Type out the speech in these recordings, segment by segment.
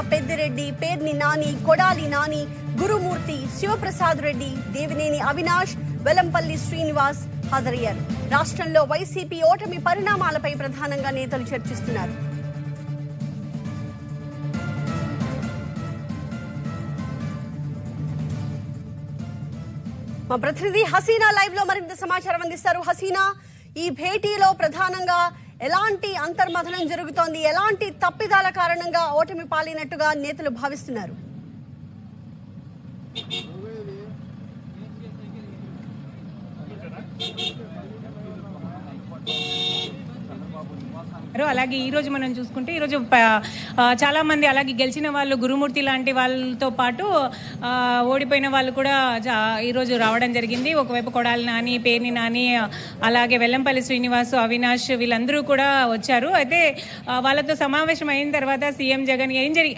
పెద్దిరెడ్డి పేర్ని నాని కొడాలి నాని గురుమూర్తి శివప్రసాద్ రెడ్డి దేవినేని అవినాష్ వెలంపల్లి శ్రీనివాస్ హాజరయ్యారు. రాష్ట్రంలో వైసీపీ ఓటమి పరిణామాలపై ప్రధానంగా నేతలు చర్చిస్తున్నారు. మా ప్రతినిధి హసీనా లైవ్లో మరింత సమాచారం అందిస్తారు. హసీనా ఈ భేటీలో ప్రధానంగా ఎలాంటి అంతర్మథనం జరుగుతోంది? ఎలాంటి తప్పిదాల కారణంగా ఓటమి పాలినట్టుగా నేతలు భావిస్తున్నారు? అలాగే ఈ రోజు మనం చూసుకుంటే ఈ రోజు చాలా మంది అలాగే గెలిచిన వాళ్ళు గురుమూర్తి లాంటి వాళ్ళతో పాటు ఆ, ఓడిపోయిన వాళ్ళు కూడా ఈరోజు ఈ రోజు రావడం జరిగింది. ఒకవైపు కొడాలి నాని పేర్ని నాని అలాగే వెల్లంపల్లి శ్రీనివాస్ అవినాష్ వీళ్ళందరూ కూడా వచ్చారు. అయితే వాళ్ళతో సమావేశం అయిన తర్వాత సీఎం జగన్ ఏం జరి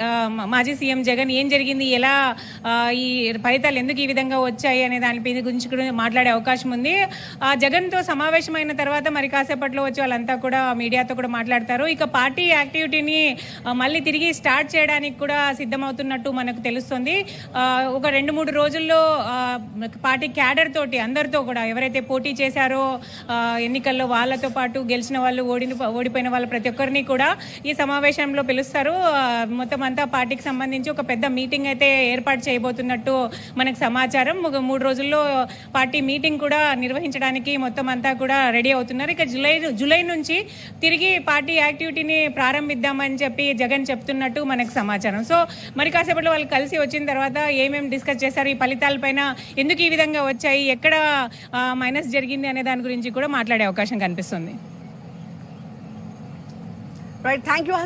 మాజీ సీఎం జగన్ ఏం జరిగింది ఎలా ఈ ఫలితాలు ఎందుకు ఈ విధంగా వచ్చాయి అనే దానిపై గురించి కూడా మాట్లాడే అవకాశం ఉంది. ఆ జగన్తో సమావేశమైన తర్వాత మరి కాసేపట్లో వచ్చి వాళ్ళంతా కూడా మీడియాతో కూడా మాట్లాడతారు. ఇక పార్టీ యాక్టివిటీని మళ్ళీ తిరిగి స్టార్ట్ చేయడానికి కూడా సిద్ధమవుతున్నట్టు మనకు తెలుస్తుంది. ఒక రెండు మూడు రోజుల్లో పార్టీ క్యాడర్ తోటి అందరితో కూడా ఎవరైతే పోటీ చేశారో ఎన్నికల్లో వాళ్ళతో పాటు గెలిచిన వాళ్ళు ఓడిన ఓడిపోయిన వాళ్ళ ప్రతి ఒక్కరిని కూడా ఈ సమావేశంలో పిలుస్తారు. మొత్తం అంతా పార్టీకి సంబంధించి ఒక పెద్ద మీటింగ్ అయితే ఏర్పాటు చేయబోతున్నట్టు మనకు సమాచారం. ఒక మూడు రోజుల్లో పార్టీ మీటింగ్ కూడా నిర్వహించడానికి మొత్తం అంతా కూడా రెడీ అవుతున్నారు. ఇక జూలై జూలై నుంచి తిరిగి పార్టీ యాక్టివిటీని ప్రారంభిద్దామని చెప్పి జగన్ చెప్తున్నట్టు మనకు సమాచారం. సో మరి కాసేపట్లో వాళ్ళు కలిసి వచ్చిన తర్వాత ఏమేమి డిస్కస్ చేశారు? ఈ ఫలితాలపైన ఎందుకు ఈ విధంగా వచ్చాయి? ఎక్కడ మైనస్ జరిగింది అనే దాని గురించి కూడా మాట్లాడే అవకాశం కనిపిస్తుంది. Right thank you